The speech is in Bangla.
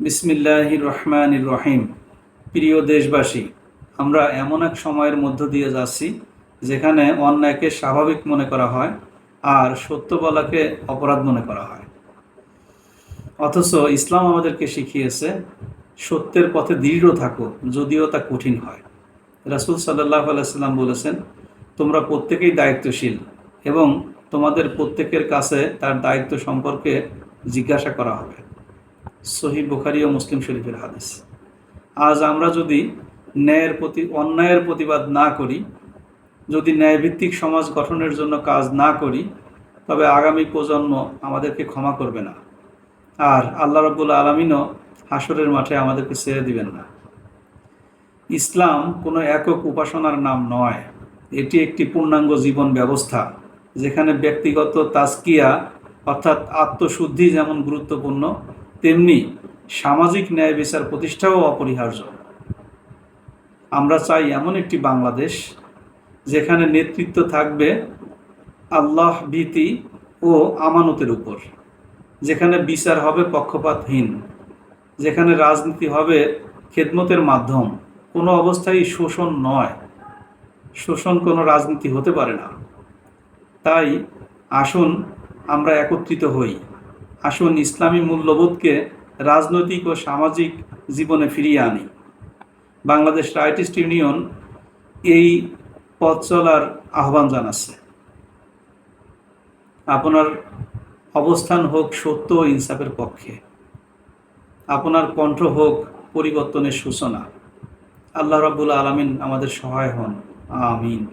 বিসমিল্লাহ রহমান রহিম প্রিয় দেশবাসী, আমরা এমন এক সময়ের মধ্য দিয়ে যাচ্ছি, যেখানে অন্যায়কে স্বাভাবিক মনে করা হয় আর সত্য বলাকে অপরাধ মনে করা হয়। অথচ ইসলাম আমাদেরকে শিখিয়েছে, সত্যের পথে দৃঢ় থাকো, যদিও তা কঠিন হয়। রাসুল সাল্লাহ আলাইসাল্লাম বলেছেন, তোমরা প্রত্যেকেই দায়িত্বশীল এবং তোমাদের প্রত্যেকের কাছে তার দায়িত্ব সম্পর্কে জিজ্ঞাসা করা হবে। সহি বুখারি ও মুসলিম শরীফের হাদিস। আজ আমরা যদি ন্যায়ের প্রতি, অন্যায়ের প্রতিবাদ না করি, যদি ন্যায়ভিত্তিক সমাজ গঠনের জন্য কাজ না করি, তবে আগামী প্রজন্ম আমাদেরকে ক্ষমা করবে না। আর আল্লাহ রব্বুল আলমিনও হাসরের মাঠে আমাদেরকে ছেড়ে দিবেন না। ইসলাম কোনো একক উপাসনার নাম নয়। এটি একটি পূর্ণাঙ্গ জীবন ব্যবস্থা, যেখানে ব্যক্তিগত তাস্কিয়া অর্থাৎ আত্মশুদ্ধি যেমন গুরুত্বপূর্ণ তেমনি সামাজিক ন্যায় বিচার প্রতিষ্ঠাও অপরিহার্য। আমরা চাই এমন একটি বাংলাদেশ যেখানে নেতৃত্ব থাকবে আল্লাহ, ভীতি ও আমানতের উপর। যেখানে বিচার হবে পক্ষপাতহীন। যেখানে রাজনীতি হবে খেদমতের মাধ্যম। কোনো অবস্থায় শোষণ নয়। শোষণ কোনো রাজনীতি হতে পারে না। তাই আসুন আমরা একত্রিত হই। আসুন ইসলামী মূল্যবোধকে রাজনৈতিক ও সামাজিক জীবনে ফিরিয়ে আনি। বাংলাদেশ রাইটিস্ট ইউনিয়ন এই পথ চলার আহ্বান জানাচ্ছে। আপনার অবস্থান হোক সত্য ও ইনসাফের পক্ষে। আপনার কণ্ঠ হোক পরিবর্তনের সূচনা। আল্লাহ রাবুল আলমিন আমাদের সহায় হন। আমিন।